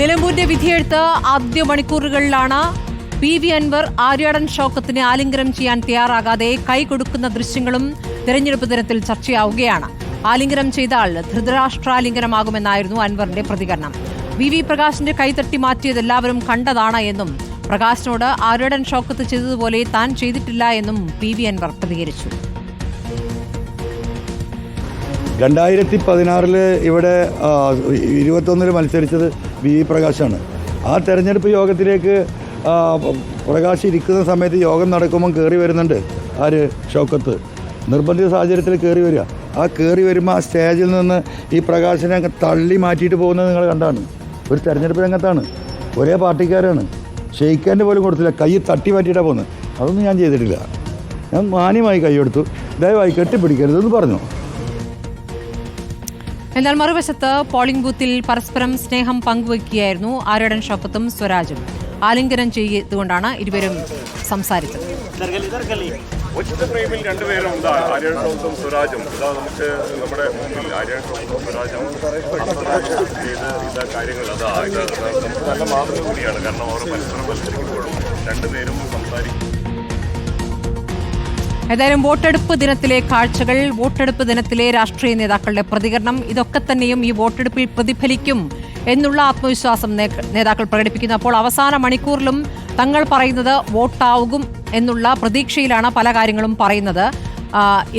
നിലമ്പൂരിന്റെ വിധിയെഴുത്ത് ആദ്യ മണിക്കൂറുകളിലാണ് പി വി അൻവർ ആര്യാടൻ ഷോക്കത്തിന് ആലിംഗനം ചെയ്യാൻ തയ്യാറാകാതെ കൈ കൊടുക്കുന്ന ദൃശ്യങ്ങളും തെരഞ്ഞെടുപ്പ് ദിനത്തിൽ ചർച്ചയാവുകയാണ്. ആലിംഗനം ചെയ്താൽ ധൃതരാഷ്ട്രാലിംഗനമാകുമെന്നായിരുന്നു അൻവറിന്റെ പ്രതികരണം. വി വി പ്രകാശിന്റെ കൈതട്ടി മാറ്റിയത് എല്ലാവരും കണ്ടതാണ് എന്നും പ്രകാശിനോട് ആര്യാടൻ ഷോക്കത്ത് ചെയ്തതുപോലെ താൻ ചെയ്തിട്ടില്ല എന്നും പി വി അൻവർ പ്രതികരിച്ചു. രണ്ടായിരത്തി പതിനാറിൽ ഇവിടെ ഇരുപത്തൊന്നിൽ മത്സരിച്ചത് വി. വി പ്രകാശാണ്. ആ തെരഞ്ഞെടുപ്പ് യോഗത്തിലേക്ക് പ്രകാശ് ഇരിക്കുന്ന സമയത്ത് യോഗം നടക്കുമ്പം കയറി വരുന്നുണ്ട് ആര്? ഷോക്കത്ത്. നിർബന്ധിത സാഹചര്യത്തിൽ കയറി വരിക. ആ കയറി വരുമ്പോൾ ആ സ്റ്റേജിൽ നിന്ന് ഈ പ്രകാശിനെ അങ്ങ് തള്ളി മാറ്റിയിട്ട് പോകുന്നത് നിങ്ങൾ കണ്ടാണ്. ഒരു തെരഞ്ഞെടുപ്പ് രംഗത്താണ്. ഒരേ പാർട്ടിക്കാരാണ്. ഷെയ്ക്കാന്റെ പോലും കൊടുത്തില്ല. കൈ തട്ടി മാറ്റിയിട്ടാണ് പോകുന്നത്. അതൊന്നും ഞാൻ ചെയ്തിട്ടില്ല. ഞാൻ മാന്യമായി കൈയെടുത്തു ദയവായി കെട്ടിപ്പിടിക്കരുതെന്ന് പറഞ്ഞു. എന്നാൽ മറുവശത്ത് പോളിംഗ് ബൂത്തിൽ പരസ്പരം സ്നേഹം പങ്കുവയ്ക്കുകയായിരുന്നു ആര്യടൻ ഷൗക്കത്തും സ്വരാജും. ആലിംഗനം ചെയ്തുകൊണ്ടാണ് ഇരുവരും സംസാരിച്ചത്. ഒറ്റ ഫ്രെയിമിൽ രണ്ടുപേരും ഉണ്ട് ആര്യൻ ടോംസും സ്വരാജും? ഇതാ നമുക്ക് നമ്മുടെ മുമ്പിൽ ആര്യൻ ടോംസും സ്വരാജും ചെയ്ത് ഇതാ കാര്യങ്ങൾ. അതാ ഇത് നമുക്ക് നല്ല മാതൃക കൂടിയാണ്. കാരണം അവർ പരസ്പരം മത്സരിക്കുമ്പോഴും രണ്ടുപേരും സംസാരിക്കും. ഏതായാലും വോട്ടെടുപ്പ് ദിനത്തിലെ കാഴ്ചകൾ വോട്ടെടുപ്പ് ദിനത്തിലെ രാഷ്ട്രീയ നേതാക്കളുടെ പ്രതികരണം ഇതൊക്കെ തന്നെയും ഈ വോട്ടെടുപ്പിൽ പ്രതിഫലിക്കും എന്നുള്ള ആത്മവിശ്വാസം നേതാക്കൾ പ്രകടിപ്പിക്കുന്നു. അപ്പോൾ അവസാന മണിക്കൂറിലും തങ്ങൾ പറയുന്നത് വോട്ടാവും എന്നുള്ള പ്രതീക്ഷയിലാണ് പല കാര്യങ്ങളും പറയുന്നത്.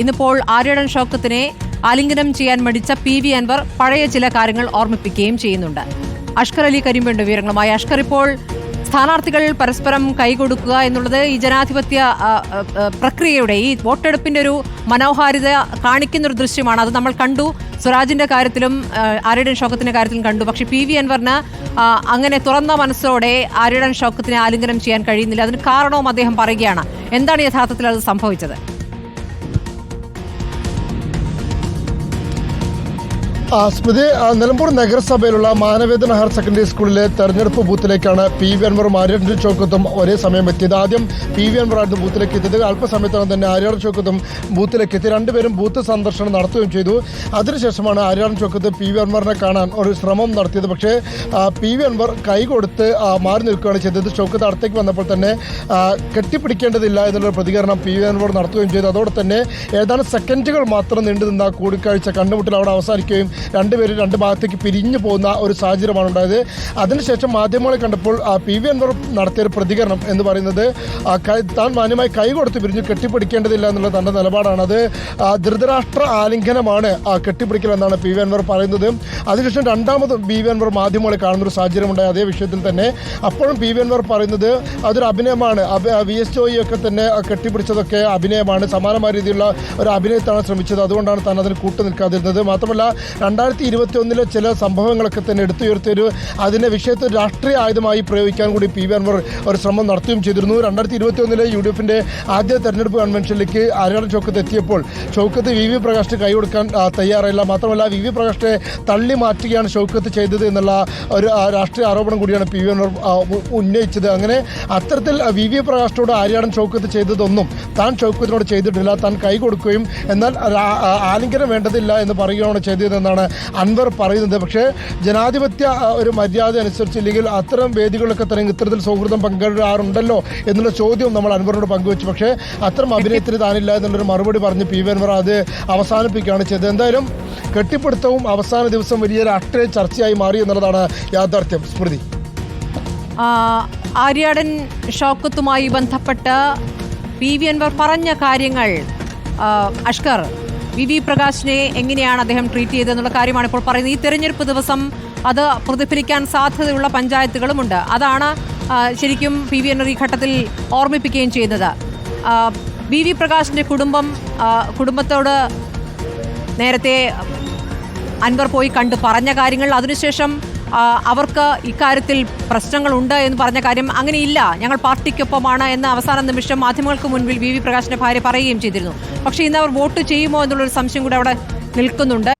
ഇന്നിപ്പോൾ ആര്യടൻ ഷോക്കത്തിനെ ആലിംഗനം ചെയ്യാൻ മടിച്ച പി വി അൻവർ പഴയ ചില കാര്യങ്ങൾ ഓർമ്മിപ്പിക്കുകയും ചെയ്യുന്നുണ്ട്. അഷ്കർ അലി കരിമ്പുണ്ട് വിവരങ്ങളുമായി. അഷ്കർ ഇപ്പോൾ സ്ഥാനാർത്ഥികൾ പരസ്പരം കൈകൊടുക്കുക എന്നുള്ളത് ഈ ജനാധിപത്യ പ്രക്രിയയുടെ ഈ വോട്ടെടുപ്പിന്റെ ഒരു മനോഹാരിത കാണിക്കുന്ന ഒരു ദൃശ്യമാണ്. അത് നമ്മൾ കണ്ടു. സ്വരാജിന്റെ കാര്യത്തിലും ആര്യടൻ ഷൗക്കത്തിന്റെ കാര്യത്തിലും കണ്ടു. പക്ഷേ പി വി അൻവറിന് അങ്ങനെ തുറന്ന മനസ്സോടെ ആര്യടൻ ഷോക്കത്തിനെ ആലിംഗനം ചെയ്യാൻ കഴിയുന്നില്ല. അതിന് കാരണവും അദ്ദേഹം പറയുകയാണ്. എന്താണ് യഥാർത്ഥത്തിൽ അത് സംഭവിച്ചത്? സ്മൃതി നിലമ്പൂർ നഗരസഭയിലുള്ള മാനവേദന ഹയർ സെക്കൻഡറി സ്കൂളിലെ തെരഞ്ഞെടുപ്പ് ബൂത്തിലേക്കാണ് പി വി അൻവറും ആര്യാടൻ ചോക്കത്തും ഒരേ സമയം എത്തിയത്. ആദ്യം പി വി അൻവർ ആയിരുന്നു ബൂത്തിലേക്ക് എത്തിയത്. അല്പസമയത്താണ് തന്നെ ആര്യാടൻ ചോക്കത്തും ബൂത്തിലേക്ക് എത്തി. രണ്ടുപേരും ബൂത്ത് സന്ദർശനം നടത്തുകയും ചെയ്തു. അതിനുശേഷമാണ് ആര്യാടൻ ചോക്കത്ത് പി വി അൻവറിനെ കാണാൻ ഒരു ശ്രമം നടത്തിയത്. പക്ഷേ പി വി അൻവർ കൈ കൊടുത്ത് മാറി നിൽക്കുകയാണ് ചെയ്തത്. ചോക്കത്ത് അടുത്തേക്ക് വന്നപ്പോൾ തന്നെ കെട്ടിപ്പിടിക്കേണ്ടതില്ല എന്നുള്ളൊരു പ്രതികരണം പി വി അൻവർ നടത്തുകയും ചെയ്തു. അതോടെ തന്നെ ഏതാനും സെക്കൻഡുകൾ മാത്രം നീണ്ടു നിന്ന കൂടിക്കാഴ്ച കണ്ടുമുട്ടൽ അവിടെ അവസാനിക്കുകയും രണ്ടുപേരും രണ്ട് ഭാഗത്തേക്ക് പിരിഞ്ഞു പോകുന്ന ഒരു സാഹചര്യമാണ് ഉണ്ടായത്. അതിനുശേഷം മാധ്യമങ്ങളെ കണ്ടപ്പോൾ പി വി അൻവർ നടത്തിയൊരു പ്രതികരണം എന്ന് പറയുന്നത് താൻ മാന്യമായി കൈ കൊടുത്ത് പിരിഞ്ഞു കെട്ടിപ്പിടിക്കേണ്ടതില്ല എന്നുള്ള തന്റെ നിലപാടാണ് അത് ധൃതരാഷ്ട്ര ആലിംഗനമാണ് കെട്ടിപ്പിടിക്കൽ എന്നാണ് പി വി അൻവർ പറയുന്നത്. അതിനുശേഷം രണ്ടാമത് പി വി അൻവർ മാധ്യമങ്ങളെ കാണുന്ന ഒരു സാഹചര്യം ഉണ്ടായി അതേ വിഷയത്തിൽ തന്നെ. അപ്പോഴും പി വി അൻവർ പറയുന്നത് അതൊരു അഭിനയമാണ്. വി എസ് ഒക്കെ തന്നെ കെട്ടിപ്പിടിച്ചതൊക്കെ അഭിനയമാണ്. സമാനമായ രീതിയിലുള്ള ഒരു അഭിനയത്താണ് ശ്രമിച്ചത്. അതുകൊണ്ടാണ് താൻ അതിന് കൂട്ടു നിൽക്കാതിരുന്നത്. മാത്രമല്ല രണ്ടായിരത്തി ഇരുപത്തി ഒന്നിലെ ചില സംഭവങ്ങളൊക്കെ തന്നെ എടുത്തുയർത്തിയൊരു അതിനെ വിഷയത്തെ രാഷ്ട്രീയ ആയുധമായി പ്രയോഗിക്കാൻ കൂടി പി വി അൻവർ ഒരു ശ്രമം നടത്തുകയും ചെയ്തിരുന്നു. രണ്ടായിരത്തി ഇരുപത്തി ഒന്നിലെ യു ഡി എഫിന്റെ ആദ്യ തെരഞ്ഞെടുപ്പ് കൺവെൻഷനിലേക്ക് ആര്യാടൻ ചോക്കത്ത് എത്തിയപ്പോൾ ചോക്കത്ത് വി വി പ്രകാശിന് കൈകൊടുക്കാൻ കൊടുക്കാൻ തയ്യാറായില്ല. മാത്രമല്ല വി വി പ്രകാശിനെ തള്ളി മാറ്റുകയാണ് ഷൗക്കത്ത് ചെയ്തത് എന്നുള്ള ഒരു രാഷ്ട്രീയ ആരോപണം കൂടിയാണ് പി വി അൻവർ ഉന്നയിച്ചത്. അങ്ങനെ അത്തരത്തിൽ വി വി പ്രകാശിനോട് ആര്യാടൻ ഷൗക്കത്ത് ചെയ്തതൊന്നും താൻ ഷൗക്കത്തിനോട് ചെയ്തിട്ടില്ല. താൻ കൈ കൊടുക്കുകയും എന്നാൽ ആലിംഗനം വേണ്ടതില്ല എന്ന് പറയുകയാണ് ചെയ്തതെന്നാണ് അൻവർ പറയുന്നത്. പക്ഷേ ജനാധിപത്യ ഒരു മര്യാദ അനുസരിച്ചില്ലെങ്കിൽ അത്തരം വേദികളൊക്കെ തന്നെ ഇത്തരത്തിൽ സൗഹൃദം പങ്കിടാറുണ്ടല്ലോ എന്നുള്ള ചോദ്യം നമ്മൾ അൻവറിനോട് പങ്കുവച്ചു. പക്ഷേ അത്തരം അഭിനയത്തിന് താനില്ല എന്നുള്ളൊരു മറുപടി പറഞ്ഞ് പി വി അൻവർ അത് അവസാനിപ്പിക്കുകയാണ് ചെയ്തത്. എന്തായാലും കെട്ടിപ്പിടുത്തവും അവസാന ദിവസം വലിയൊരു രാഷ്ട്രീയ ചർച്ചയായി മാറി എന്നുള്ളതാണ് യാഥാർത്ഥ്യം. സ്മൃതി. ആര്യാടൻ ഷൗക്കത്തുമായി ബന്ധപ്പെട്ട് പി വി അൻവർ പറഞ്ഞ കാര്യങ്ങൾ അഷ്കർ വി വി പ്രകാശിനെ എങ്ങനെയാണ് അദ്ദേഹം ട്രീറ്റ് ചെയ്തതെന്നുള്ള കാര്യമാണ് ഇപ്പോൾ പറയുന്നത്. ഈ തെരഞ്ഞെടുപ്പ് ദിവസം അത് പ്രതിഫലിക്കാൻ സാധ്യതയുള്ള പഞ്ചായത്തുകളുമുണ്ട്. അതാണ് ശരിക്കും പി വി എൻ ഈ ഘട്ടത്തിൽ ഓർമ്മിപ്പിക്കുകയും ചെയ്തത്. വി വി പ്രകാശിന്റെ കുടുംബം കുടുംബത്തോട് നേരത്തെ അൻവർ പോയി കണ്ട്. പറഞ്ഞ കാര്യങ്ങൾ അതിനുശേഷം അവർക്ക് ഇക്കാര്യത്തിൽ പ്രശ്നങ്ങളുണ്ട് എന്ന് പറഞ്ഞ കാര്യം അങ്ങനെയില്ല. ഞങ്ങൾ പാർട്ടിക്കൊപ്പമാണ് എന്ന അവസാന നിമിഷം മാധ്യമങ്ങൾക്ക് മുൻപിൽ വി വി പ്രകാശിന്റെ ഭാര്യ പറയുകയും ചെയ്തിരുന്നു. പക്ഷേ ഇന്ന് അവർ വോട്ട് ചെയ്യുമോ എന്നുള്ളൊരു സംശയം കൂടെ അവിടെ നിൽക്കുന്നുണ്ട്.